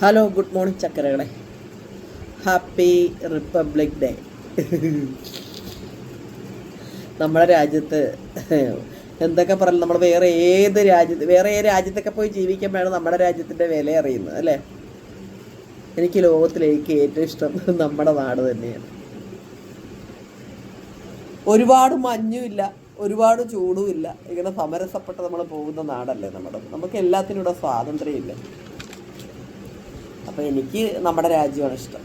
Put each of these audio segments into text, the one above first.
Hello good morning ചക്കരകളെ. Happy republic day നമ്മുടെ രാജ്യത്ത് എന്തൊക്കെ പറഞ്ഞു നമ്മൾ വേറെ ഏത് രാജ്യത്ത് വേറെ ഏത് രാജ്യത്തൊക്കെ പോയി ജീവിക്കുമ്പോഴാണ് നമ്മുടെ രാജ്യത്തിന്റെ വില അറിയുന്നത് അല്ലേ? എനിക്ക് ലോകത്തിലേക്ക് ഏറ്റവും ഇഷ്ടം നമ്മുടെ നാട് തന്നെയാണ്. ഒരുപാട് മഞ്ഞുമില്ല ഒരുപാട് ചൂടുമില്ല. ഇങ്ങനെ സമരസപ്പെട്ട് നമ്മൾ പോകുന്ന നാടല്ലേ നമ്മുടെ നമുക്ക് എല്ലാത്തിനും ഇവിടെ സ്വാതന്ത്ര്യമില്ല. അപ്പം എനിക്ക് നമ്മുടെ രാജ്യമാണ് ഇഷ്ടം.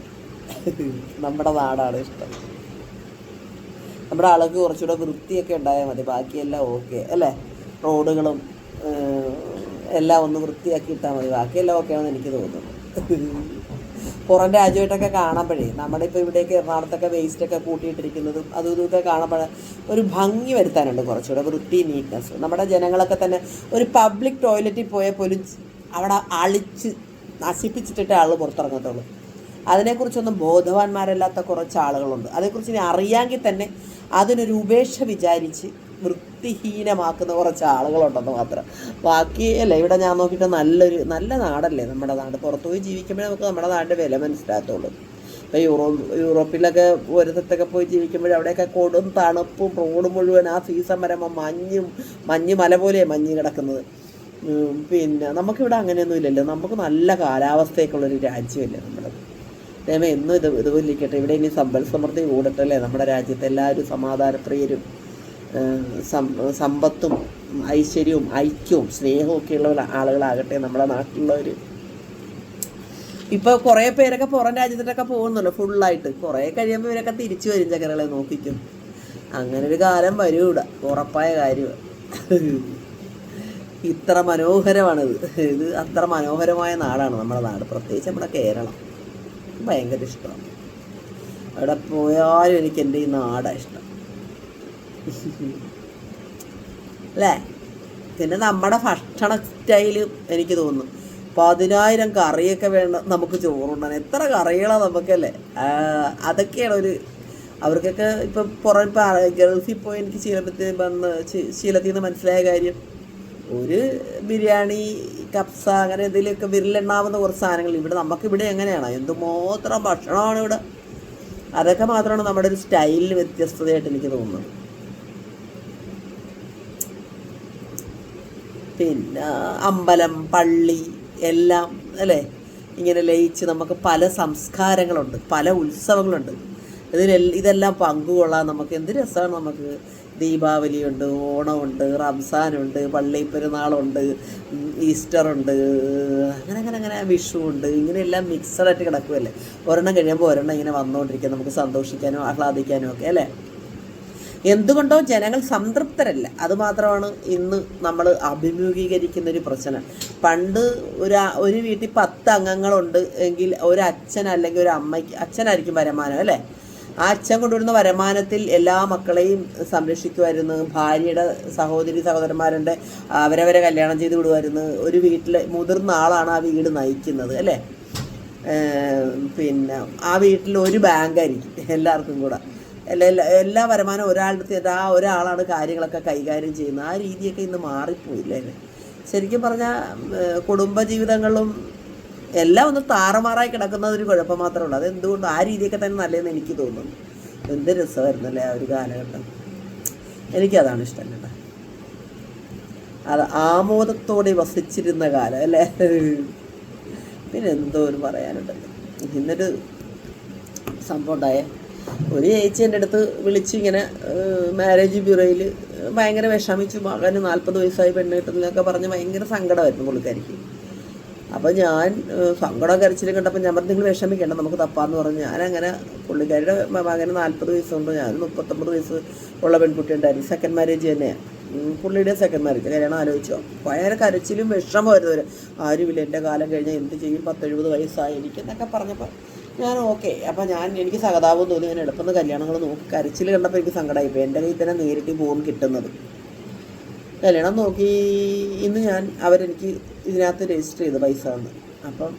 നമ്മുടെ നാടാണ് ഇഷ്ടം. നമ്മുടെ ആളുകൾക്ക് കുറച്ചുകൂടെ വൃത്തിയൊക്കെ ഉണ്ടായാൽ മതി. ബാക്കിയെല്ലാം ഓക്കെ അല്ലേ? റോഡുകളും എല്ലാം ഒന്ന് വൃത്തിയാക്കി ഇട്ടാൽ മതി. ബാക്കിയെല്ലാം ഓക്കെ ആണെന്ന് എനിക്ക് തോന്നുന്നു. പുറം രാജ്യമായിട്ടൊക്കെ കാണുമ്പോഴേ നമ്മുടെ ഇപ്പോൾ ഇവിടെയൊക്കെ എറണാകുളത്തൊക്കെ വേസ്റ്റൊക്കെ കൂട്ടിയിട്ടിരിക്കുന്നതും അതും ഇതൊക്കെ കാണുമ്പോൾ ഒരു ഭംഗി വരുത്താനുണ്ട് കുറച്ചുകൂടെ. വൃത്തി നീറ്റ്നസ് നമ്മുടെ ജനങ്ങളൊക്കെ തന്നെ ഒരു പബ്ലിക് ടോയ്ലറ്റിൽ പോയാൽ പോലും അവിടെ അളിച്ച് നശിപ്പിച്ചിട്ടിട്ടേ ആൾ പുറത്തിറങ്ങത്തുള്ളൂ. അതിനെക്കുറിച്ചൊന്നും ബോധവാന്മാരല്ലാത്ത കുറച്ച് ആളുകളുണ്ട്. അതേക്കുറിച്ച് ഇനി അറിയാമെങ്കിൽ തന്നെ അതിനൊരു ഉപേക്ഷ വിചാരിച്ച് വൃത്തിഹീനമാക്കുന്ന കുറച്ച് ആളുകളുണ്ടെന്ന് മാത്രം. ബാക്കി അല്ല ഇവിടെ ഞാൻ നോക്കിയിട്ട് നല്ലൊരു നല്ല നാടല്ലേ നമ്മുടെ നാട്? പുറത്തു പോയി ജീവിക്കുമ്പോഴേ നമുക്ക് നമ്മുടെ നാടിന്റെ വില മനസ്സിലാകത്തുള്ളൂ. ഇപ്പോൾ യൂറോ യൂറോപ്പിലൊക്കെ ഒരിടത്തൊക്കെ പോയി ജീവിക്കുമ്പോൾ അവിടെയൊക്കെ കൊടും തണുപ്പും റോഡ് മുഴുവൻ ആ സീസൺ വരുമ്പോൾ മഞ്ഞും മഞ്ഞ് മല പോലെയാണ് മഞ്ഞ് കിടക്കുന്നത്. പിന്നെ നമുക്കിവിടെ അങ്ങനെയൊന്നും ഇല്ലല്ലോ നമുക്ക് നല്ല കാലാവസ്ഥയൊക്കെയുള്ളൊരു രാജ്യമല്ലേ നമ്മുടെ ദൈവം എന്നും ഇത് ഇതുപോലെ ഇരിക്കട്ടെ ഇവിടെ ഇനി സമ്പൽ സമൃദ്ധി കൂടട്ടല്ലേ? നമ്മുടെ രാജ്യത്ത് എല്ലാവരും സമാധാനപ്രിയരും സമ്പത്തും ഐശ്വര്യവും ഐക്യവും സ്നേഹവും ഒക്കെ ഉള്ള ആളുകളാകട്ടെ നമ്മുടെ നാട്ടിലുള്ളവർ ഇപ്പോൾ കുറേ പേരൊക്കെ പുറം രാജ്യത്തിട്ടൊക്കെ പോകുന്നുണ്ടല്ലോ ഫുള്ളായിട്ട്. കുറേ കഴിയുമ്പോൾ ഇവരൊക്കെ തിരിച്ചു വരും ചക്കരകളെ നോക്കിക്കും. അങ്ങനെ ഒരു കാലം വരൂടാ. ഉറപ്പായ കാര്യമാണ് ഇത്ര മനോഹരമാണിത്. ഇത് അത്ര മനോഹരമായ നാടാണ് നമ്മുടെ നാട്. പ്രത്യേകിച്ച് നമ്മുടെ കേരളം. ഭയങ്കര ഇഷ്ടമാണ്. അവിടെ പോയാലും എനിക്ക് എന്റെ ഈ നാടാണ് ഇഷ്ടം. അല്ലേ? പിന്നെ നമ്മുടെ ഭക്ഷണ സ്റ്റൈൽ എനിക്ക് തോന്നുന്നു. പതിനായിരം കറിയൊക്കെ വേണം നമുക്ക് ചോറുണ്ടാൻ എത്ര കറികളാണ് നമുക്കല്ലേ അതൊക്കെയാണ് ഒരു അവർക്കൊക്കെ ഇപ്പം പുറം ഗൾഫിൽ പോയി എനിക്ക് ശീലത്തിൽ വന്ന് ശീലത്തിൽ നിന്ന് മനസ്സിലായ കാര്യം. ഒരു ബിരിയാണി കപ്സ അങ്ങനെ എന്തെങ്കിലുമൊക്കെ വിരലെണ്ണാവുന്ന കുറച്ച് സാധനങ്ങൾ. ഇവിടെ നമുക്കിവിടെ എങ്ങനെയാണ്? എന്തുമാത്രം ഭക്ഷണമാണ് ഇവിടെ? അതൊക്കെ മാത്രമാണ് നമ്മുടെ ഒരു സ്റ്റൈലിൽ വ്യത്യസ്തതയായിട്ട് എനിക്ക് തോന്നുന്നത്. പിന്നെ അമ്പലം പള്ളി എല്ലാം അല്ലേ? ഇങ്ങനെ ലയിച്ച് നമുക്ക് പല സംസ്കാരങ്ങളുണ്ട് പല ഉത്സവങ്ങളുണ്ട്. ഇതിനെല്ലാം ഇതെല്ലാം പങ്കുകൊള്ളാൻ നമുക്ക് എന്ത് രസമാണ് നമുക്ക് ദീപാവലിയുണ്ട് ഓണമുണ്ട് റംസാനുണ്ട് പള്ളി പെരുന്നാളുണ്ട് ഈസ്റ്ററുണ്ട് അങ്ങനെ അങ്ങനെ അങ്ങനെ വിഷു ഉണ്ട് ഇങ്ങനെയെല്ലാം മിക്സഡായിട്ട് കിടക്കുമല്ലേ ഒരെണ്ണം കഴിയുമ്പോൾ ഒരെണ്ണം ഇങ്ങനെ വന്നുകൊണ്ടിരിക്കുക നമുക്ക് സന്തോഷിക്കാനും ആഹ്ലാദിക്കാനും ഒക്കെ അല്ലേ? എന്തുകൊണ്ടോ ജനങ്ങൾ സംതൃപ്തരല്ല. അതുമാത്രമാണ് ഇന്ന് നമ്മൾ അഭിമുഖീകരിക്കുന്ന ഒരു പ്രശ്നം. പണ്ട് ഒരു ഒരു വീട്ടിൽ പത്ത് അംഗങ്ങളുണ്ട് എങ്കിൽ ഒരു അച്ഛൻ അല്ലെങ്കിൽ ഒരു അമ്മയ്ക്ക് അച്ഛനായിരിക്കും വരുമാനം അല്ലേ? ആ അച്ഛൻ കൊണ്ടുവരുന്ന വരുമാനത്തിൽ എല്ലാ മക്കളെയും സംരക്ഷിക്കുമായിരുന്നു. ഭാര്യയുടെ സഹോദരി സഹോദരന്മാരുടെ അവരവരെ കല്യാണം ചെയ്ത് വിടുമായിരുന്നു. ഒരു വീട്ടിലെ മുതിർന്ന ആളാണ് ആ വീട് നയിക്കുന്നത് അല്ലേ? പിന്നെ ആ വീട്ടിൽ ഒരു ബാങ്കായിരിക്കും എല്ലാവർക്കും കൂടെ. എല്ലാ എല്ലാ വരുമാനവും ഒരാളുടെ ആ ഒരാളാണ് കാര്യങ്ങളൊക്കെ കൈകാര്യം ചെയ്യുന്നത്. ആ രീതിയൊക്കെ ഇന്ന് മാറിപ്പോയില്ലേ? ശരിക്കും പറഞ്ഞാൽ കുടുംബ ജീവിതങ്ങളും എല്ലാം ഒന്ന് താറുമാറായി കിടക്കുന്നത് ഒരു കുഴപ്പം മാത്രമേ ഉള്ളൂ. അതെന്തുകൊണ്ടും ആ രീതിയൊക്കെ തന്നെ നല്ലതെന്ന് എനിക്ക് തോന്നുന്നു. എന്ത് രസമായിരുന്നല്ലേ ആ ഒരു കാലഘട്ടം. എനിക്കതാണ് ഇഷ്ടം കേട്ടോ. അത് ആമോദത്തോടെ വസിച്ചിരുന്ന കാലം അല്ലേ? പിന്നെ എന്തോ ഒരു പറയാനുണ്ടല്ലോ. ഇന്നൊരു സംഭവം ഉണ്ടായ. ഒരു ചേച്ചി എന്റെ അടുത്ത് വിളിച്ച് ഇങ്ങനെ മാരേജ് ബ്യൂറോയിൽ ഭയങ്കര വിഷമിച്ചു മകന് നാൽപ്പത് വയസ്സായി പെണ്ണ് കിട്ടുന്നതൊക്കെ പറഞ്ഞ് ഭയങ്കര സങ്കടമായിരുന്നു പുള്ളിക്കാരിക്ക്. അപ്പോൾ ഞാൻ സങ്കടം കരച്ചിലും കണ്ടപ്പോൾ ഞാൻ പറഞ്ഞു നിങ്ങൾ വിഷമിക്കേണ്ട നമുക്ക് തപ്പാന്ന് പറഞ്ഞു. ഞാനങ്ങനെ പുള്ളിക്കാരിയുടെ മ- മകന് നാൽപ്പത് വയസ്സുണ്ട് ഞാൻ മുപ്പത്തൊമ്പത് വയസ്സ് ഉള്ള പെൺകുട്ടി ഉണ്ടായിരുന്നു സെക്കൻഡ് മാരേജ് തന്നെയാണ് പുള്ളിയുടെ സെക്കൻഡ് മാരേജ് കല്യാണം ആലോചിച്ചോ. ഭയങ്കര കരച്ചിലും വിഷമമായിരുന്നു ആരുമില്ല എന്റെ കാലം കഴിഞ്ഞാൽ എന്ത് ചെയ്യും? പത്തെഴുപത് വയസ്സായി എനിക്കെന്നൊക്കെ പറഞ്ഞപ്പോൾ ഞാൻ ഓക്കെ. അപ്പോൾ ഞാൻ എനിക്ക് സഹതാപം തോന്നി ഞാൻ എളുപ്പം കല്യാണങ്ങൾ നോക്കി. കരച്ചിൽ കണ്ടപ്പോൾ എനിക്ക് സങ്കടമായിപ്പോയി എന്റെ കയ്യിൽ തന്നെ നേരിട്ട് പോകും കിട്ടുന്നത്. കല്യാണം നോക്കി ഇന്ന് ഞാൻ അവരെനിക്ക് ഇതിനകത്ത് രജിസ്റ്റർ ചെയ്ത് പൈസ തന്നു. അപ്പം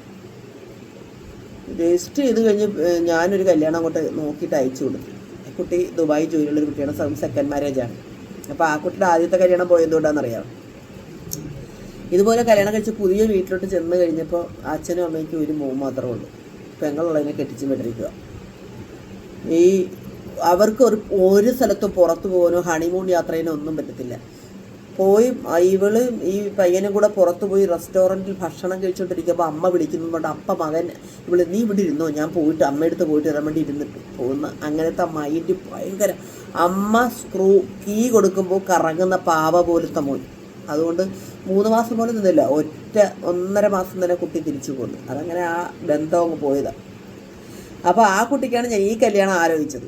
രജിസ്റ്റർ ചെയ്ത് കഴിഞ്ഞ് ഞാനൊരു കല്യാണം അങ്ങോട്ട് നോക്കിയിട്ട് അയച്ചു കൊടുത്തു. കുട്ടി ദുബായ് ജോലിയുള്ളൊരു കുട്ടിയാണ് സെക്കൻഡ് മാരേജാണ് അപ്പോൾ ആ കുട്ടിയുടെ ആദ്യത്തെ കല്യാണം പോയതുകൊണ്ടാണെന്നറിയാം ഇതുപോലെ കല്യാണം കഴിച്ച് പുതിയ വീട്ടിലോട്ട് ചെന്ന് കഴിഞ്ഞപ്പോൾ അച്ഛനും അമ്മയ്ക്കും ഒരു മോൻ മാത്രമേ ഉള്ളൂ. പെങ്ങളുള്ളതിനെ കെട്ടിച്ച് വിട്ടിരിക്കുക ഈ അവർക്ക് ഒരു ഒരു സ്ഥലത്തും പുറത്തു പോകാനോ ഹണിമൂൺ യാത്രയിനോ ഒന്നും പറ്റത്തില്ല. പോയി ഇവൾ ഈ പയ്യനും കൂടെ പുറത്തു പോയി റെസ്റ്റോറന്റിൽ ഭക്ഷണം കഴിച്ചുകൊണ്ടിരിക്കുമ്പോൾ അമ്മ വിളിക്കുന്നത് കൊണ്ട് അപ്പ മകൻ ഇവൾ നീ ഇവിടെ ഇരുന്നോ? ഞാൻ പോയിട്ട് അമ്മയടുത്ത് പോയിട്ട് വരാൻ വേണ്ടി ഇരുന്നിട്ട് പോകുന്ന. അങ്ങനത്തെ മൈൻഡ് ഭയങ്കര അമ്മ സ്ക്രൂ കീ കൊടുക്കുമ്പോൾ കറങ്ങുന്ന പാവ പോലത്തെ മോൻ. അതുകൊണ്ട് മൂന്ന് മാസം പോലും നിന്നില്ല. ഒറ്റ ഒന്നര മാസം തന്നെ കുട്ടി തിരിച്ചു പോന്നു. അതങ്ങനെ ആ ബന്ധം അങ്ങ് പോയതാണ് അപ്പോൾ ആ കുട്ടിക്കാണ് ഞാൻ ഈ കല്യാണം ആലോചിച്ചത്.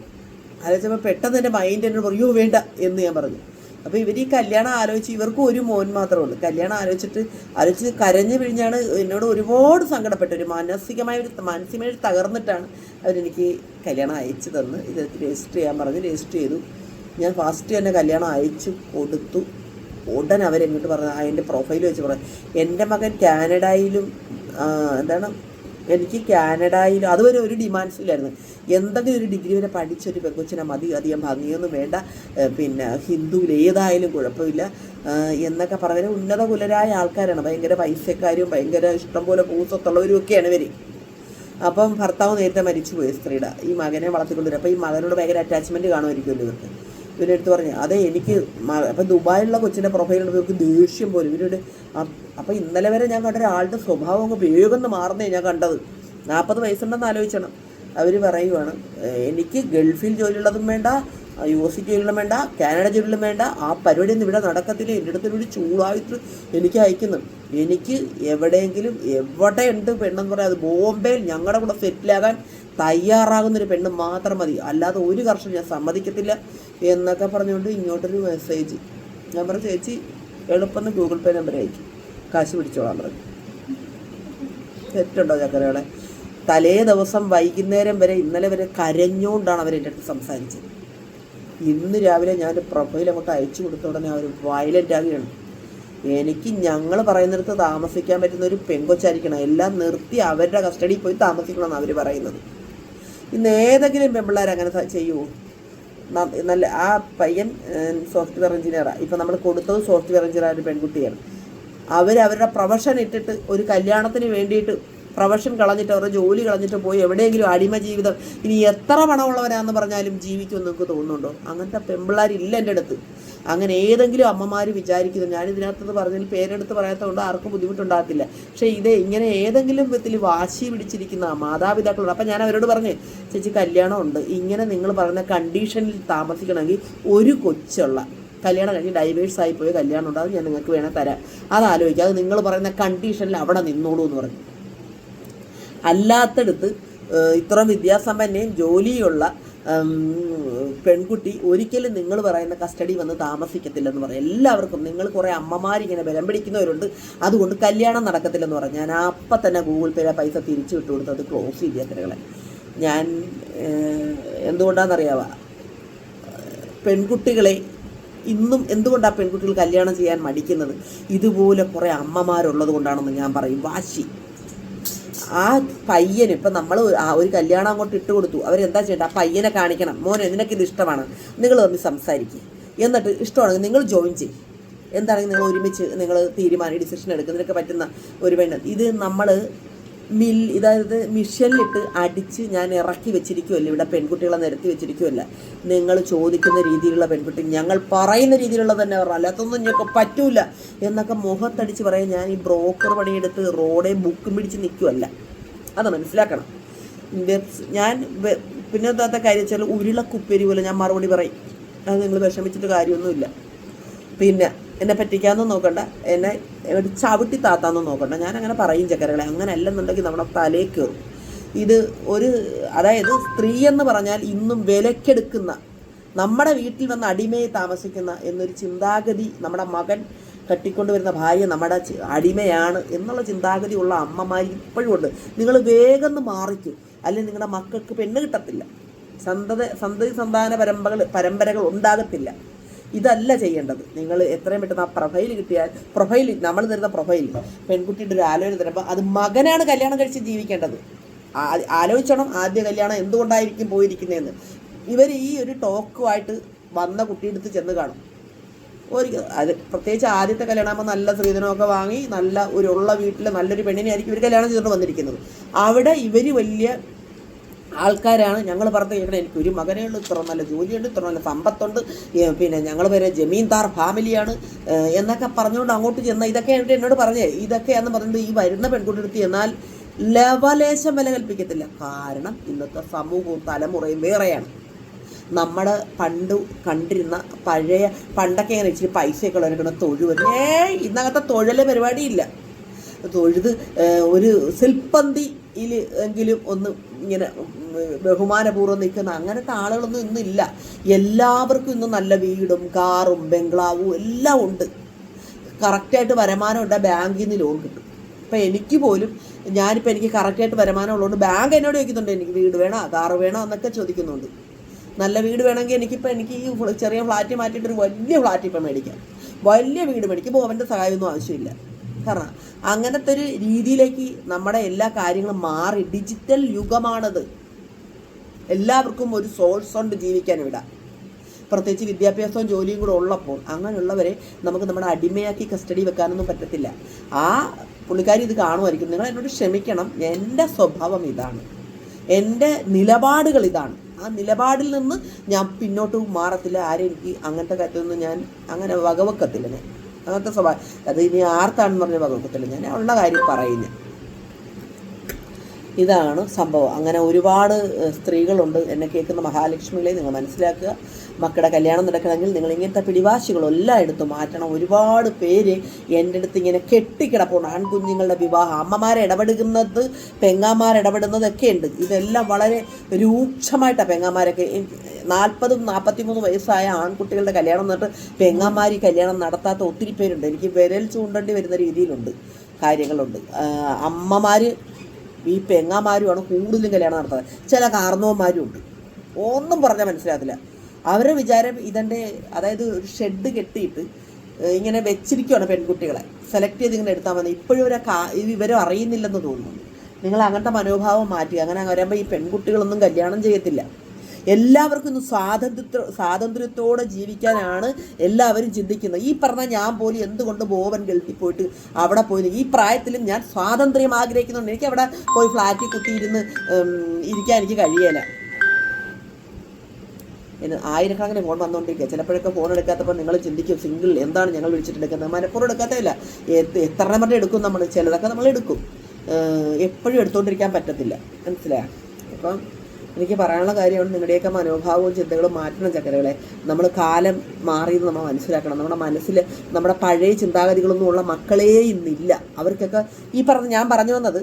ആലോചിച്ചപ്പോൾ പെട്ടെന്ന് എന്റെ മൈൻഡ് എന്നോട് പറയൂ വേണ്ട എന്ന് ഞാൻ പറഞ്ഞു. അപ്പോൾ ഇവർ ഈ കല്യാണം ആലോചിച്ച് ഇവർക്ക് ഒരു മോൻ മാത്രമേ ഉള്ളൂ. കല്യാണം ആലോചിച്ചിട്ട് ആലോചിച്ച് കരഞ്ഞു പിഴിഞ്ഞാണ് എന്നോട് ഒരുപാട് സങ്കടപ്പെട്ടു ഒരു മാനസികമായ ഒരു മാനസികമായി തകർന്നിട്ടാണ് അവരെനിക്ക് കല്യാണം അയച്ചു തന്ന് ഇത് രജിസ്റ്റർ ചെയ്യാൻ പറഞ്ഞ് രജിസ്റ്റർ ചെയ്തു. ഞാൻ ഫാസ്റ്റ് തന്നെ കല്യാണം അയച്ചു കൊടുത്തു. ഉടൻ അവരെങ്ങോട്ട് പറഞ്ഞു? അതിന്റെ പ്രൊഫൈൽ വെച്ച് പറഞ്ഞു. എന്റെ മകൻ കാനഡയിലും എന്താണ് എനിക്ക് കാനഡയിൽ അതുവരെ ഒരു ഡിമാൻഡ്സ് ഇല്ലായിരുന്നു എന്തെങ്കിലും ഒരു ഡിഗ്രി വരെ പഠിച്ചൊരു പെങ്കൊച്ചിനെ മതി അധികം ഭംഗിയൊന്നും വേണ്ട. പിന്നെ ഹിന്ദുവിൽ ഏതായാലും കുഴപ്പമില്ല. എന്നൊക്കെ പറഞ്ഞാൽ ഉന്നത കുലരായ ആൾക്കാരാണ്. ഭയങ്കര പൈസക്കാരും ഭയങ്കര ഇഷ്ടം പോലെ പൂസത്തുള്ളവരും ഒക്കെയാണ് ഇവർ അപ്പം ഭർത്താവ് നേരത്തെ മരിച്ചു മരിച്ചുപോയി സ്ത്രീയുടെ ഈ മകനെ വളർത്തിക്കൊണ്ടുവരും. അപ്പോൾ ഈ മകനോട് ഭയങ്കര അറ്റാച്ച്മെന്റ് കാണുമായിരിക്കുമല്ലോ ഇവർക്ക്. ഇവരുടെ അടുത്ത് പറഞ്ഞു അതെ എനിക്ക് അപ്പം ദുബായിലുള്ള കൊച്ചിന്റെ പ്രൊഫൈൽ ഇവർക്ക് ദേഷ്യം പോലും. ഇവരുടെ അപ്പം ഇന്നലെ വരെ ഞാൻ കണ്ട ഒരാളുടെ സ്വഭാവം അങ്ങ് വേഗം മാറുന്നേ ഞാൻ കണ്ടത്. നാൽപ്പത് വയസ്സുണ്ടെന്ന് ആലോചിക്കണം അവർ പറയുവാണ് എനിക്ക് ഗൾഫിൽ ജോലിയുള്ളതും വേണ്ട യു എസ് ജോലിയിലും വേണ്ട കാനഡ ജോലിയിലും വേണ്ട ആ പരിപാടി ഒന്നും ഇവിടെ നടക്കത്തില്ല. എന്റെ അടുത്ത് ഒരു ചൂടായിട്ട് എനിക്ക് അയക്കുന്നു. എനിക്ക് എവിടെയെങ്കിലും എവിടെയുണ്ട് പെണ്ണെന്ന് പറയാം അത് ബോംബെയിൽ ഞങ്ങളുടെ കൂടെ സെറ്റിലാകാൻ തയ്യാറാകുന്നൊരു പെണ്ണ് മാത്രം മതി. അല്ലാതെ ഒരു കർഷകം ഞാൻ സമ്മതിക്കത്തില്ല എന്നൊക്കെ പറഞ്ഞുകൊണ്ട് ഇങ്ങോട്ടൊരു മെസ്സേജ് ഞാൻ പറഞ്ഞു ചേച്ചി എളുപ്പം ഗൂഗിൾ പേ നമ്പർ അയക്കും. കാശ് പിടിച്ചോളാൻ പറഞ്ഞു. തെറ്റുണ്ടോ ചക്കരകളെ? തലേ ദിവസം വൈകുന്നേരം വരെ ഇന്നലെ വരെ കരഞ്ഞുകൊണ്ടാണ് അവർ എന്റെ അടുത്ത് സംസാരിച്ചത്. ഇന്ന് രാവിലെ ഞാൻ പ്രൊഫൈൽ അങ്ങോട്ട് അയച്ചു കൊടുത്ത ഉടനെ അവർ വയലന്റ് ആകുകയാണ് എനിക്ക് ഞങ്ങൾ പറയുന്നിടത്ത് താമസിക്കാൻ പറ്റുന്ന ഒരു പെങ്കൊച്ചായിരിക്കണം. എല്ലാം നിർത്തി അവരുടെ കസ്റ്റഡിയിൽ പോയി താമസിക്കണമെന്ന് അവർ പറയുന്നത്. ഇന്ന് ഏതെങ്കിലും പെമ്പിള്ളേർ അങ്ങനെ ചെയ്യുമോ നല്ല ആ പയ്യൻ സോഫ്റ്റ്വെയർ എഞ്ചിനീയറാണ് ഇപ്പം നമ്മൾ കൊടുത്തത് സോഫ്റ്റ്വെയർ എഞ്ചിനീയർ ഒരു പെൺകുട്ടിയാണ്. അവർ അവരുടെ പ്രൊഫഷൻ ഇട്ടിട്ട് ഒരു കല്യാണത്തിന് വേണ്ടിയിട്ട് പ്രൊഫഷൻ കളഞ്ഞിട്ട് അവരുടെ ജോലി കളഞ്ഞിട്ട് പോയി എവിടെയെങ്കിലും അടിമ ജീവിതം. ഇനി എത്ര പണമുള്ളവരാന്ന് പറഞ്ഞാലും ജീവിക്കുമെന്ന് നിങ്ങൾക്ക് തോന്നുന്നുണ്ടോ? അങ്ങനത്തെ പെമ്പിള്ളാരില്ല എന്റെ അടുത്ത്. അങ്ങനെ ഏതെങ്കിലും അമ്മമാർ വിചാരിക്കുന്നു. ഞാൻ ഇതിനകത്ത് പറഞ്ഞതിൽ പേരെടുത്ത് പറയാത്തതുകൊണ്ട് ആർക്കും ബുദ്ധിമുട്ടുണ്ടാകത്തില്ല. പക്ഷേ ഇത് ഇങ്ങനെ ഏതെങ്കിലും വിധത്തിൽ വാശി പിടിച്ചിരിക്കുന്ന മാതാപിതാക്കളുണ്ട്. അപ്പം ഞാൻ അവരോട് പറഞ്ഞു ചേച്ചി കല്യാണമുണ്ട്. ഇങ്ങനെ നിങ്ങൾ പറഞ്ഞ കണ്ടീഷനിൽ താമസിക്കണമെങ്കിൽ ഒരു കൊച്ചുള്ള കല്യാണം കഴിഞ്ഞ് ഡൈവേഴ്സ് ആയി പോയ കല്യാണം ഉണ്ട് അത് ഞാൻ നിങ്ങൾക്ക് വേണേൽ തരാം. അത് ആലോചിക്കുക അത് നിങ്ങൾ പറയുന്ന കണ്ടീഷനിൽ അവിടെ നിന്നോളൂ എന്ന് പറഞ്ഞു. അല്ലാത്തടുത്ത് ഇത്ര വിദ്യാസമ്പന്നയും ജോലിയുള്ള പെൺകുട്ടി ഒരിക്കലും നിങ്ങൾ പറയുന്ന കസ്റ്റഡി വന്ന് താമസിക്കത്തില്ലെന്ന് പറയും. എല്ലാവർക്കും നിങ്ങൾ കുറേ അമ്മമാരിങ്ങനെ ബലം പിടിക്കുന്നവരുണ്ട്. അതുകൊണ്ട് കല്യാണം നടക്കത്തില്ലെന്ന് പറഞ്ഞു ഞാൻ അപ്പം തന്നെ ഗൂഗിൾ പേയിലെ പൈസ തിരിച്ചു വിട്ടു കൊടുത്തത് ക്ലോസ് ചെയ്തു അത്രകളെ ഞാൻ എന്തുകൊണ്ടാണെന്നറിയാവാ പെൺകുട്ടികളെ ഇന്നും എന്തുകൊണ്ടാണ് പെൺകുട്ടികൾ കല്യാണം ചെയ്യാൻ മടിക്കുന്നത്? ഇതുപോലെ കുറേ അമ്മമാരുള്ളത് കൊണ്ടാണെന്ന് ഞാൻ പറയും. വാശി. ആ പയ്യന് ഇപ്പം നമ്മൾ ഒരു കല്യാണം അങ്ങോട്ട് ഇട്ട് കൊടുത്തു. അവരെന്താ ചെയ്യേണ്ടത് ആ പയ്യനെ കാണിക്കണം. മോനെ ഇത് ഇഷ്ടമാണ്. നിങ്ങൾ തമ്മിൽ സംസാരിക്കുക എന്നിട്ട് ഇഷ്ടമാണെങ്കിൽ നിങ്ങൾ ജോയിൻ ചെയ്യും. എന്താണെങ്കിൽ നിങ്ങൾ ഒരുമിച്ച് നിങ്ങൾ തീരുമാനം ഡിസിഷൻ എടുക്കുന്നതിനൊക്കെ നിനക്ക് പറ്റുന്ന ഒരു പെണ്ണ്. ഇത് നമ്മൾ മിൽ ഇതായത് മിഷനിലിട്ട് അടിച്ച് ഞാൻ ഇറക്കി വെച്ചിരിക്കുമല്ല ഇവിടെ പെൺകുട്ടികളെ നിരത്തി വെച്ചിരിക്കുമല്ല നിങ്ങൾ ചോദിക്കുന്ന രീതിയിലുള്ള പെൺകുട്ടി ഞങ്ങൾ പറയുന്ന രീതിയിലുള്ള തന്നെ പറഞ്ഞു അല്ലാത്തൊന്നും ഞങ്ങൾക്ക് പറ്റൂല എന്നൊക്കെ മുഖത്തടിച്ച് പറയാൻ ഞാൻ ഈ ബ്രോക്കർ പണിയെടുത്ത് റോഡേ ബുക്കും പിടിച്ച് നിൽക്കുമല്ല അത് മനസ്സിലാക്കണം. ഞാൻ പിന്നെ എന്താത്ത കാര്യം വെച്ചാൽ ഉരുളക്കുപ്പേരി പോലെ ഞാൻ മറുപടി പറയും. അത് നിങ്ങൾ വിഷമിച്ചിട്ട് കാര്യമൊന്നുമില്ല. പിന്നെ എന്നെ പറ്റിക്കാന്നും നോക്കണ്ട. എന്നെ ഒരു ചവിട്ടി താത്താന്നും നോക്കണ്ട. ഞാൻ അങ്ങനെ പറയും ചക്കരകളെ അങ്ങനെ അല്ലെന്നുണ്ടെങ്കിൽ നമ്മുടെ തലയിൽ കയറും ഇത് ഒരു അതായത് സ്ത്രീ എന്ന് പറഞ്ഞാൽ ഇന്നും വിലക്കെടുക്കുന്ന നമ്മുടെ വീട്ടിൽ വന്ന് അടിമയെ താമസിക്കുന്ന എന്നൊരു ചിന്താഗതി നമ്മുടെ മകൻ കട്ടിക്കൊണ്ട് വരുന്ന ഭാര്യ നമ്മുടെ അടിമയാണ് എന്നുള്ള ചിന്താഗതി ഉള്ള അമ്മമാർ ഇപ്പോഴും ഉണ്ട്. നിങ്ങൾ വേഗം മാറിക്കും. അല്ലെങ്കിൽ നിങ്ങളുടെ മക്കൾക്ക് പെണ്ണ് കിട്ടത്തില്ല. സന്തത സന്തതി സന്താന പരമ്പകൾ പരമ്പരകൾ ഉണ്ടാകത്തില്ല. ഇതല്ല ചെയ്യേണ്ടത്. നിങ്ങൾ എത്രയും പെട്ടെന്ന് ആ പ്രൊഫൈൽ കിട്ടിയാൽ പ്രൊഫൈൽ നമ്മൾ തരുന്ന പ്രൊഫൈൽ പെൺകുട്ടിയുടെ ഒരു ആലോചന തരുമ്പോൾ അത് മകനാണ് കല്യാണം കഴിച്ച് ജീവിക്കേണ്ടത്. ആലോചിച്ചണം ആദ്യ കല്യാണം എന്തുകൊണ്ടായിരിക്കും പോയിരിക്കുന്നതെന്ന്. ഇവർ ഈ ഒരു ടോക്കുമായിട്ട് വന്ന കുട്ടിയെടുത്ത് ചെന്ന് കാണും. ഒരു അത് പ്രത്യേകിച്ച് ആദ്യത്തെ കല്യാണമാകുമ്പോൾ നല്ല സ്ത്രീധനമൊക്കെ വാങ്ങി നല്ല ഒരു ഉള്ള വീട്ടിൽ നല്ലൊരു പെണ്ണിനെ ആയിരിക്കും ഇവർ കല്യാണം ചെയ്തുകൊണ്ട് വന്നിരിക്കുന്നത്. അവിടെ ഇവർ വലിയ ആൾക്കാരാണ്. ഞങ്ങൾ പറഞ്ഞു കേൾക്കണം എനിക്ക് ഒരു മകനേ ഉള്ളൂ. ഇത്ര നല്ല ജോലിയുണ്ട് ഇത്ര നല്ല സമ്പത്തുണ്ട്. പിന്നെ ഞങ്ങൾ വരെ ജമീന്ദാർ ഫാമിലിയാണ്. എന്നൊക്കെ പറഞ്ഞുകൊണ്ട് അങ്ങോട്ട് ചെന്ന ഇതൊക്കെ എന്നോട് പറഞ്ഞേ ഇതൊക്കെയാണെന്ന് പറഞ്ഞിട്ട് ഈ വരുന്ന പെൺകുട്ടിയെടുത്ത് എന്നാൽ ലവലേശം വില കൽപ്പിക്കത്തില്ല. കാരണം ഇന്നത്തെ സമൂഹവും തലമുറയും വേറെയാണ്. നമ്മൾ പണ്ട് കണ്ടിരുന്ന പഴയ പണ്ടൊക്കെ ഇങ്ങനെ ഇച്ചിരി പൈസയൊക്കെ ഉള്ളവരൊക്കെ തൊഴുവൻ ഏ ഇന്നകത്തെ തൊഴിലെ പരിപാടിയില്ല. തൊഴുത് ഒരു ഒരു സിൽപ്പന്തിയിൽ എങ്കിലും ഒന്ന് ഇങ്ങനെ ബഹുമാനപൂർവം നിൽക്കുന്ന അങ്ങനത്തെ ആളുകളൊന്നും ഇന്നില്ല. എല്ലാവർക്കും ഇന്ന് നല്ല വീടും കാറും ബംഗ്ലാവും എല്ലാം ഉണ്ട്. കറക്റ്റായിട്ട് വരുമാനം ഉണ്ട് ബാങ്കിൽ നിന്ന് ലോൺ കിട്ടും. ഇപ്പം എനിക്ക് പോലും ഞാനിപ്പോൾ എനിക്ക് കറക്റ്റായിട്ട് വരുമാനം ഉള്ളതുകൊണ്ട് ബാങ്ക് എന്നോട് ചോദിക്കുന്നുണ്ട് എനിക്ക് വീട് വേണോ? കാറ് വേണോ? എന്നൊക്കെ ചോദിക്കുന്നുണ്ട്. നല്ല വീട് വേണമെങ്കിൽ എനിക്കിപ്പോൾ എനിക്ക് ഈ ചെറിയ ഫ്ലാറ്റ് മാറ്റിയിട്ട് ഒരു വലിയ ഫ്ലാറ്റ് ഇപ്പം മേടിക്കാം. വലിയ വീട് മേടിക്കുമ്പോൾ അവന്റെ സഹായമൊന്നും ആവശ്യമില്ല. കാരണം അങ്ങനത്തെ ഒരു രീതിയിലേക്ക് നമ്മുടെ എല്ലാ കാര്യങ്ങളും മാറി. ഡിജിറ്റൽ യുഗമാണത്. എല്ലാവർക്കും ഒരു സോഴ്സ് ഉണ്ട് ജീവിക്കാൻ ഇവിടെ. പ്രത്യേകിച്ച് വിദ്യാഭ്യാസവും ജോലിയും കൂടെ ഉള്ളപ്പോൾ അങ്ങനെയുള്ളവരെ നമുക്ക് നമ്മുടെ അടിമയാക്കി കസ്റ്റഡി വെക്കാനൊന്നും പറ്റത്തില്ല. ആ പുള്ളിക്കാരി ഇത് കാണുമായിരിക്കും. നിങ്ങൾ എന്നോട് ക്ഷമിക്കണം. എന്റെ സ്വഭാവം ഇതാണ്. എന്റെ നിലപാടുകൾ ഇതാണ്. ആ നിലപാടിൽ നിന്ന് ഞാൻ പിന്നോട്ട് മാറത്തില്ല. ആരെനിക്ക് അങ്ങനത്തെ നിന്ന് ഞാൻ അങ്ങനെ വകവെക്കത്തില്ല ഞാൻ. അങ്ങനത്തെ സ്വഭാവം. അത് ഇനി ആർക്കാണെന്ന് പറഞ്ഞ വകുപ്പത്തിൽ ഞാൻ ഉള്ള കാര്യം പറയുന്നത് ഇതാണ് സംഭവം. അങ്ങനെ ഒരുപാട് സ്ത്രീകളുണ്ട്. എന്നെ കേൾക്കുന്ന മഹാലക്ഷ്മികളെ നിങ്ങൾ മനസ്സിലാക്കുക. മക്കളുടെ കല്യാണം നടക്കണമെങ്കിൽ നിങ്ങൾ ഇങ്ങനത്തെ പിടിവാശികളെല്ലാം എടുത്ത് മാറ്റണം. ഒരുപാട് പേര് എന്റെ അടുത്ത് ഇങ്ങനെ കെട്ടിക്കിടപ്പുണ്ട്. ആൺകുഞ്ഞുങ്ങളുടെ വിവാഹം അമ്മമാരെ ഇടപെടുന്നത് പെങ്ങാമാരിടപെടുന്നതൊക്കെ ഉണ്ട്. ഇതെല്ലാം വളരെ രൂക്ഷമായിട്ടാണ് പെങ്ങാമാരൊക്കെ നാൽപ്പതും നാൽപ്പത്തിമൂന്ന് വയസ്സായ ആൺകുട്ടികളുടെ കല്യാണം നടന്നിട്ട് പെങ്ങാമാരി കല്യാണം നടത്താത്ത ഒത്തിരി പേരുണ്ട്. എനിക്ക് വിരൽ ചൂണ്ടേണ്ടി വരുന്ന രീതിയിലുണ്ട് കാര്യങ്ങളുണ്ട്. അമ്മമാര് ഈ പെങ്ങാമാരുമാണ് കൂടുതലും കല്യാണം നടത്തുന്നത് ചില കാർന്നവന്മാരും ഉണ്ട് ഒന്നും പറഞ്ഞാൽ മനസ്സിലാകത്തില്ല. അവരുടെ വിചാരം ഇതെന്റെ അതായത് ഒരു ഷെഡ് കെട്ടിയിട്ട് ഇങ്ങനെ വെച്ചിരിക്കുകയാണ് പെൺകുട്ടികളെ. സെലക്ട് ചെയ്ത് ഇങ്ങനെ എടുത്താൽ മതി. ഇപ്പോഴും ഒരു കാ ഇവരും അറിയുന്നില്ലെന്ന് തോന്നുന്നു. നിങ്ങൾ അങ്ങനത്തെ മനോഭാവം മാറ്റി അങ്ങനെ വരുമ്പോൾ ഈ പെൺകുട്ടികളൊന്നും കല്യാണം ചെയ്യത്തില്ല. എല്ലാവർക്കും ഇന്ന് സ്വാതന്ത്ര്യ സ്വാതന്ത്ര്യത്തോടെ ജീവിക്കാനാണ് എല്ലാവരും ചിന്തിക്കുന്നത്. ഈ പറഞ്ഞ ഞാൻ പോലും എന്തുകൊണ്ട് ബോവൻ ഗൾഫിൽ പോയിട്ട് അവിടെ പോയി ഈ പ്രായത്തിലും ഞാൻ സ്വാതന്ത്ര്യം ആഗ്രഹിക്കുന്നുണ്ട്. എനിക്ക് അവിടെ പോയി ഫ്ലാറ്റിൽ കുത്തിയിരുന്ന് ഇരിക്കാൻ എനിക്ക് കഴിയല. ഇന്ന് ആയിരക്കണക്കിന് ഫോൺ വന്നുകൊണ്ടിരിക്കുക ചിലപ്പോഴൊക്കെ ഫോൺ എടുക്കാത്തപ്പോൾ നിങ്ങൾ ചിന്തിക്കും സിംഗിൾ എന്താണ് ഞങ്ങൾ വിളിച്ചിട്ടെടുക്കുന്നത്? മനഃപൂർവം എടുക്കാത്തതല്ല എത്ര എണ്ണം എടുക്കും നമ്മൾ ചിലതൊക്കെ നമ്മൾ എടുക്കും. എപ്പോഴും എടുത്തുകൊണ്ടിരിക്കാൻ പറ്റത്തില്ല. മനസ്സിലായോ? അപ്പം എനിക്ക് പറയാനുള്ള കാര്യമാണ് നിങ്ങളുടെയൊക്കെ മനോഭാവവും ചിന്തകളും മാറ്റണം ചക്കരകളെ. നമ്മൾ കാലം മാറിയെന്ന് നമ്മൾ മനസ്സിലാക്കണം. നമ്മുടെ മനസ്സിൽ നമ്മുടെ പഴയ ചിന്താഗതികളൊന്നും ഉള്ള മക്കളേ ഇന്നില്ല. അവർക്കൊക്കെ ഈ പറഞ്ഞ ഞാൻ പറഞ്ഞു വന്നത്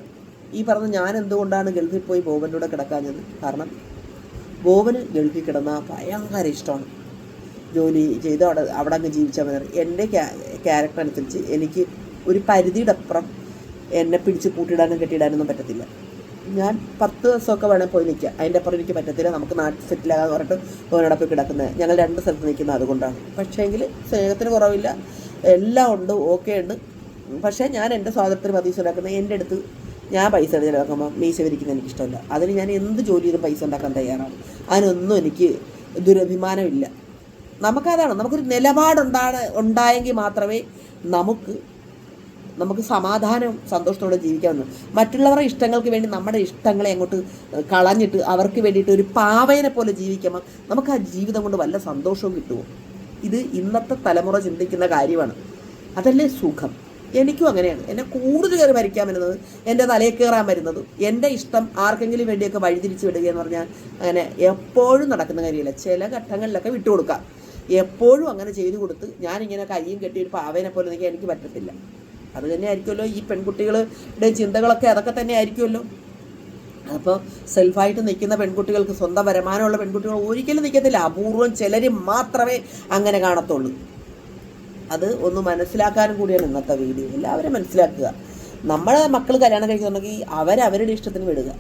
ഈ പറഞ്ഞ ഞാൻ എന്തുകൊണ്ടാണ് ഗൾഫിൽ പോയി ബോബന്റെ കൂടെ കിടക്കാഞ്ഞത്? കാരണം ബോബന് ഗൾഫിൽ കിടന്ന ഭയങ്കര ഇഷ്ടമാണ് ജോലി ചെയ്ത് അവിടെ അവിടെ അങ്ങ് ജീവിച്ചാൽ മതി. എന്റെ ക്യാരക്ടർ അനുസരിച്ച് എനിക്ക് ഒരു പരിധിയുടെ അപ്പുറം എന്നെ പിടിച്ച് പൂട്ടിയിടാനും കെട്ടിയിടാനൊന്നും പറ്റത്തില്ല. ഞാൻ പത്ത് ദിവസമൊക്കെ വേണേൽ പോയി നിൽക്കുക അതിന്റെ അപ്പുറം എനിക്ക് പറ്റത്തില്ല. നമുക്ക് നാട്ടിൽ സെറ്റിലാകാന്ന് പറഞ്ഞിട്ട് ഓരോടെ പോയി കിടക്കുന്നത് ഞങ്ങൾ രണ്ട് സ്ഥലത്ത് നിൽക്കുന്നത് അതുകൊണ്ടാണ്. പക്ഷേങ്കിൽ സ്നേഹത്തിന് കുറവില്ല. എല്ലാം ഉണ്ട് ഓക്കെ ഉണ്ട്. പക്ഷേ ഞാൻ എന്റെ സ്വാതന്ത്ര്യം അതീശനാക്കുന്നത് എന്റെ അടുത്ത് ഞാൻ പൈസ ചിലവാക്കുമ്പോൾ മീശ വിരിക്കുന്നത് എനിക്കിഷ്ടമല്ല. അതിന് ഞാൻ എന്ത് ജോലി ചെയ്തും പൈസ ഉണ്ടാക്കാൻ തയ്യാറാണ്. അതിനൊന്നും എനിക്ക് ദുരഭിമാനമില്ല. നമുക്കതാണ് നമുക്കൊരു നിലപാടുണ്ടാണ് ഉണ്ടായെങ്കിൽ മാത്രമേ നമുക്ക് നമുക്ക് സമാധാനവും സന്തോഷത്തോടെ ജീവിക്കാവുന്നു. മറ്റുള്ളവരുടെ ഇഷ്ടങ്ങൾക്ക് വേണ്ടി നമ്മുടെ ഇഷ്ടങ്ങളെ അങ്ങോട്ട് കളഞ്ഞിട്ട് അവർക്ക് വേണ്ടിയിട്ട് ഒരു പാവയനെ പോലെ ജീവിക്കുമ്പോൾ നമുക്ക് ആ ജീവിതം കൊണ്ട് വല്ല സന്തോഷവും കിട്ടുമോ? ഇത് ഇന്നത്തെ തലമുറ ചിന്തിക്കുന്ന കാര്യമാണ്. അതല്ലേ സുഖം? എനിക്കും അങ്ങനെയാണ്. എന്നെ കൂടുതൽ കയറി ഭരിക്കാൻ വരുന്നത് എന്റെ തലയിൽ കയറാൻ വരുന്നത്. എന്റെ ഇഷ്ടം ആർക്കെങ്കിലും വേണ്ടിയൊക്കെ വഴിതിരിച്ച് വിടുക എന്ന് പറഞ്ഞാൽ അങ്ങനെ എപ്പോഴും നടക്കുന്ന കാര്യമില്ല. ചില ഘട്ടങ്ങളിലൊക്കെ വിട്ടുകൊടുക്കാം എപ്പോഴും അങ്ങനെ ചെയ്തു കൊടുത്ത് ഞാനിങ്ങനെ കയ്യും കെട്ടി ഒരു പാവേനെ പോലെ നിൽക്കാൻ എനിക്ക് പറ്റത്തില്ല. അത് തന്നെ ആയിരിക്കുമല്ലോ ഈ പെൺകുട്ടികളുടെ ചിന്തകളൊക്കെ അതൊക്കെ തന്നെ ആയിരിക്കുമല്ലോ. അപ്പോൾ സെൽഫായിട്ട് നിൽക്കുന്ന പെൺകുട്ടികൾക്ക് സ്വന്തം വരുമാനമുള്ള പെൺകുട്ടികൾ ഒരിക്കലും നിൽക്കത്തില്ല. അപൂർവം ചിലർ മാത്രമേ അങ്ങനെ കാണത്തുള്ളൂ. അത് ഒന്ന് മനസ്സിലാക്കാനും കൂടിയാണ് ഇന്നത്തെ വീഡിയോ എല്ലാവരും മനസ്സിലാക്കുക. നമ്മളെ മക്കൾ കല്യാണം കഴിക്കുന്നുണ്ടെങ്കിൽ അവരവരുടെ ഇഷ്ടത്തിന് വിടുക.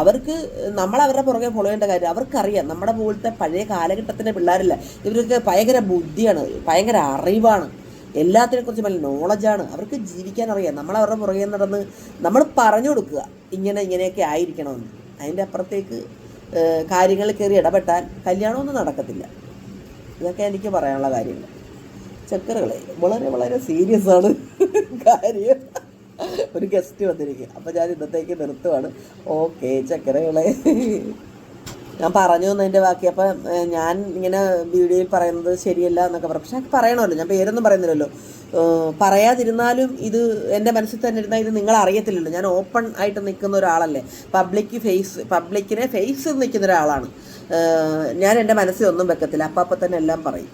അവർക്ക് നമ്മൾ അവരുടെ പുറകെ ഫോളോ ചെയ്യേണ്ട കാര്യം അവർക്കറിയാം. നമ്മുടെ പോലത്തെ പഴയ കാലഘട്ടത്തിന്റെ പിള്ളേരില്ല ഇവർക്ക് ഭയങ്കര ബുദ്ധിയാണ് ഭയങ്കര അറിവാണ്. എല്ലാത്തിനെ കുറിച്ച് നല്ല നോളജാണ് അവർക്ക് ജീവിക്കാൻ അറിയാം. നമ്മൾ അവരുടെ പുറകെ നടന്ന് നമ്മൾ പറഞ്ഞു കൊടുക്കുക. ഇങ്ങനെ ഇങ്ങനെയൊക്കെ ആയിരിക്കണമെന്ന്. അതിന്റെ അപ്പുറത്തേക്ക് കാര്യങ്ങളിൽ കയറി ഇടപെട്ടാൽ കല്യാണമൊന്നും നടക്കത്തില്ല. ഇതൊക്കെ എനിക്ക് പറയാനുള്ള കാര്യങ്ങൾ. ചക്കരകളെ വളരെ വളരെ സീരിയസ് ആണ് കാര്യം. ഒരു ഗസ്റ്റ് വന്നിരിക്കുക. അപ്പോൾ ഞാൻ ഇന്നത്തേക്ക് നിർത്തുവാണ്. ഓക്കെ ചക്കരകളെ ഞാൻ പറഞ്ഞു എന്നതിന്റെ ബാക്കി. അപ്പം ഞാൻ ഇങ്ങനെ വീഡിയോയിൽ പറയുന്നത് ശരിയല്ല എന്നൊക്കെ പറയും പക്ഷെ പറയണമല്ലോ. ഞാൻ പേരൊന്നും പറയുന്നില്ലല്ലോ. പറയാതിരുന്നാലും ഇത് എന്റെ മനസ്സിൽ തന്നെ ഇരുന്നാൽ ഇത് നിങ്ങൾ അറിയത്തില്ലല്ലോ. ഞാൻ ഓപ്പൺ ആയിട്ട് നിൽക്കുന്ന ഒരാളല്ലേ. പബ്ലിക് ഫേസ് പബ്ലിക്കിനെ ഫേസ് നിൽക്കുന്ന ഒരാളാണ്. ഞാൻ എന്റെ മനസ്സിൽ ഒന്നും വെക്കത്തില്ല. അപ്പം അപ്പം തന്നെ എല്ലാം പറയും.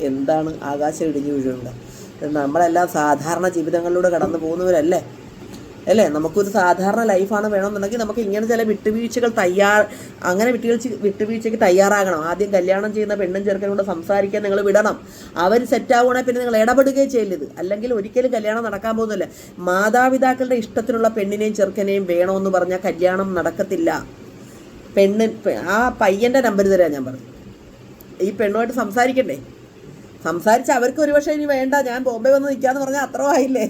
എന്താണ് ആകാശം ഇടിഞ്ഞു വീഴുന്നത്? നമ്മളെല്ലാം സാധാരണ ജീവിതങ്ങളിലൂടെ കടന്നു പോകുന്നവരല്ലേ? അല്ലേ? നമുക്കൊരു സാധാരണ ലൈഫാണ് വേണമെന്നുണ്ടെങ്കിൽ നമുക്ക് ഇങ്ങനെ ചില വിട്ടുവീഴ്ചകൾ തയ്യാർ അങ്ങനെ വിട്ടുവീഴ്ച വിട്ടുവീഴ്ചയ്ക്ക് തയ്യാറാകണം. ആദ്യം കല്യാണം ചെയ്യുന്ന പെണ്ണും ചെറുക്കനും ചെറുക്കനോട് സംസാരിക്കാൻ നിങ്ങൾ വിടണം. അവർ സെറ്റാവുകയാണെങ്കിൽ പിന്നെ നിങ്ങൾ ഇടപെടുകയും ചെയ്യരുത് അല്ലെങ്കിൽ ഒരിക്കലും കല്യാണം നടക്കാൻ പോകുന്നില്ല. മാതാപിതാക്കളുടെ ഇഷ്ടത്തിനുള്ള പെണ്ണിനെയും ചെറുക്കനെയും വേണമെന്ന് പറഞ്ഞാൽ കല്യാണം നടക്കത്തില്ല. പെണ്ണ് ആ പയ്യന്റെ നമ്പർ തരാൻ ഞാൻ പറഞ്ഞു. ഈ പെണ്ണുമായിട്ട് സംസാരിക്കണ്ടേ? സംസാരിച്ച് അവർക്ക് ഒരുപക്ഷെ ഇനി വേണ്ട. ഞാൻ ബോംബെ വന്ന് നിൽക്കാന്ന് പറഞ്ഞാൽ അത്ര ആയില്ലേ?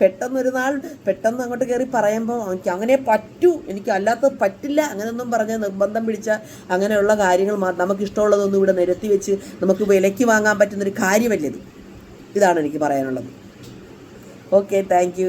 പെട്ടെന്നൊരു നാൾ പെട്ടെന്ന് അങ്ങോട്ട് കയറി പറയുമ്പോൾ എനിക്ക് അങ്ങനെ പറ്റൂ. എനിക്ക് അല്ലാത്ത പറ്റില്ല. അങ്ങനെയൊന്നും പറഞ്ഞ് നിർബന്ധം പിടിച്ച അങ്ങനെയുള്ള കാര്യങ്ങൾ നമുക്ക് ഇഷ്ടമുള്ളതൊന്നും ഇവിടെ നിരത്തി വെച്ച് നമുക്ക് വിലയ്ക്ക് വാങ്ങാൻ പറ്റുന്നൊരു കാര്യമല്ലത്. ഇതാണ് എനിക്ക് പറയാനുള്ളത്. Okay thank